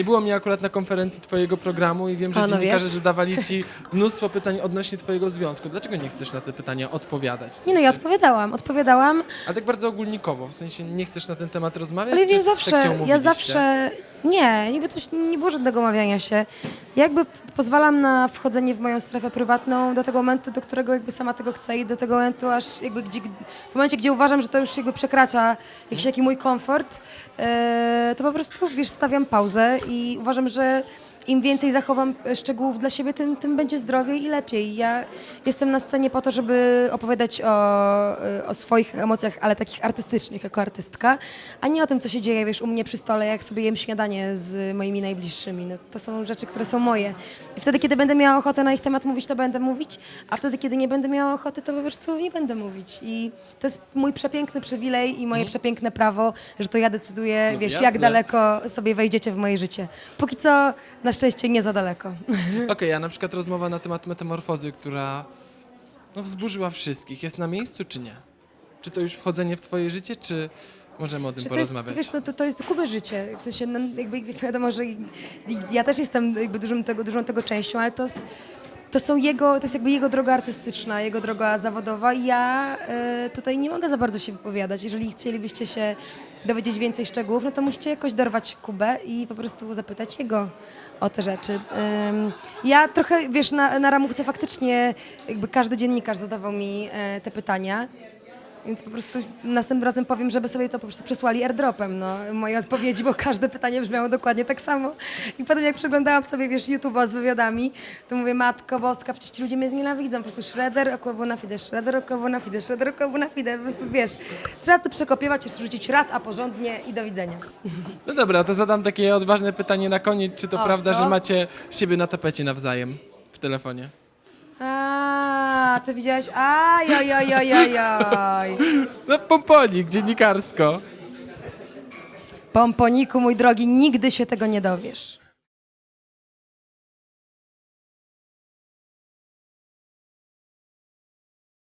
Nie było mnie akurat na konferencji twojego programu i wiem, że no dziennikarze wiesz. zadawali ci mnóstwo pytań odnośnie twojego związku. Dlaczego nie chcesz na te pytania odpowiadać? W Nie no, ja sensie- odpowiadałam, odpowiadałam, A tak bardzo ogólnikowo, w sensie nie chcesz na ten temat rozmawiać? ale czy zawsze, tak się ja umówiliście? zawsze, nie, niby to nie było żadnego omawiania się. Jakby pozwalam na wchodzenie w moją strefę prywatną do tego momentu, do którego jakby sama tego chcę i do tego momentu aż jakby gdzie, w momencie, gdzie uważam, że to już jakby przekracza jakiś taki mój komfort, e, to po prostu, wiesz, stawiam pauzę i uważam, że im więcej zachowam e, szczegółów dla siebie, tym, tym będzie zdrowiej i lepiej. Ja jestem na scenie po to, żeby opowiadać o, e, o swoich emocjach, ale takich artystycznych, jako artystka, a nie o tym, co się dzieje, wiesz, u mnie przy stole, jak sobie jem śniadanie z moimi najbliższymi. No, to są rzeczy, które są moje. I wtedy, kiedy będę miała ochotę na ich temat mówić, to będę mówić, a wtedy, kiedy nie będę miała ochoty, to po prostu nie będę mówić. I to jest mój przepiękny przywilej i moje przepiękne prawo, że to ja decyduję, No wiesz, jasne. jak daleko sobie wejdziecie w moje życie. Póki co, na szczęście, nie za daleko. Okej, a na przykład rozmowa na temat metamorfozy, która no, wzburzyła wszystkich, jest na miejscu czy nie? Czy to już wchodzenie w twoje życie, czy możemy o tym Że to jest, porozmawiać? wiesz, no, to, to jest Kuby życie. W sensie, no, jakby wiadomo, że i- i ja też jestem jakby dużą tego, dużą tego częścią, ale to, jest, to są jego, to jest jakby jego droga artystyczna, jego droga zawodowa ja e, tutaj nie mogę za bardzo się wypowiadać. Jeżeli chcielibyście się dowiedzieć więcej szczegółów, no to musicie jakoś dorwać Kubę i po prostu zapytać jego o te rzeczy. Ja trochę, wiesz, na, na ramówce faktycznie jakby każdy dziennikarz zadawał mi e, te pytania. Więc po prostu następnym razem powiem, żeby sobie to po prostu przesłali airdropem, no, moje odpowiedzi, bo każde pytanie brzmiało dokładnie tak samo. I potem jak przeglądałam sobie, wiesz, YouTube'a z wywiadami, to mówię, matko boska, przecież ci ludzie mnie znienawidzą, po prostu shredder, okłabo na fide, shredder, okłabo na fide, shredder, okłabo na fide, po prostu, wiesz, trzeba to przekopiować, wrzucić raz, a porządnie i do widzenia. No dobra, to zadam takie odważne pytanie na koniec. Czy to O, prawda, no. że macie siebie na tapecie nawzajem w telefonie? A, ty widziałaś, aj, aj, aj, aj, aj, aj. No pomponik, dziennikarsko. Pomponiku, mój drogi, nigdy się tego nie dowiesz.